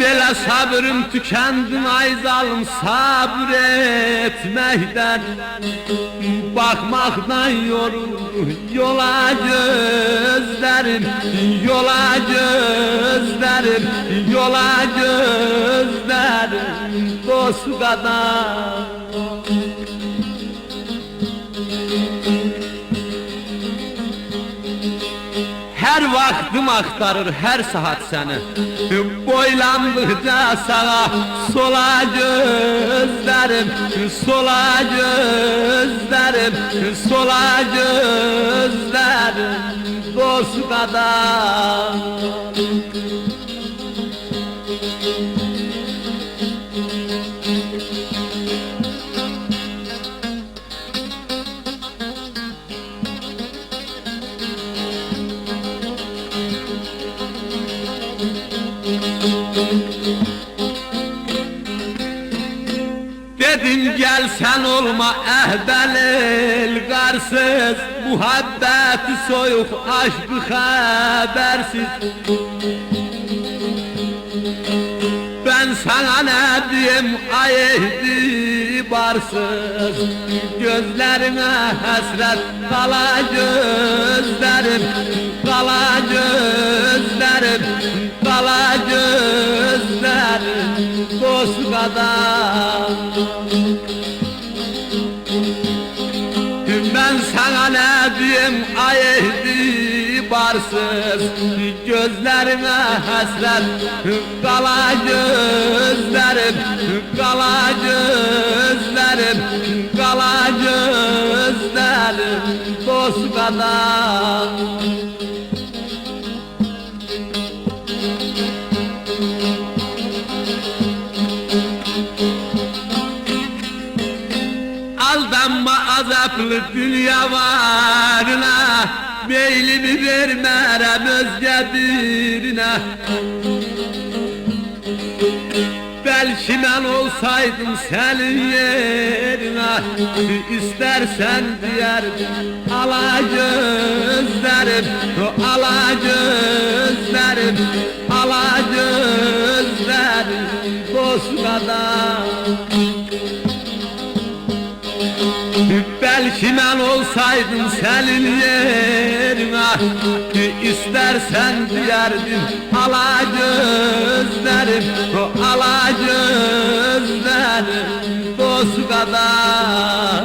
Bela sabrım tükendim ay zalim sabretmekten Bakmaktan yoruldu yola gözlerim Yola gözlerim, yola gözlerim. Dost kadar Her vaktim aktarır her saat seni. Boylandıkça sağa sola gözlerim Sola gözlerim Sola gözlerim Dost kadar sen olma ehbelil garsız Muhabbeti soyuk aşkı habersiz Ben sana ne diyeyim ay barsız. Gözlerine hasret kala gözlerim Kala gözlerim Kala gözlerim. Dost kadar ben sana ne diyeyim ay barsız. Gözlerime hasret kala gözlerim Kala gözlerim Kala gözlerim. Dost kadar azaplı dünya varına Beylimi vermerem özge birine. Belki ben olsaydım senin yerine İstersen diyerdim ala gözlerim Ala gözlerim Ala gözlerim Dost kadar Ben olsaydım senin yerine İstersen diyerdim ala gözlerim Ala gözlerim dost kadar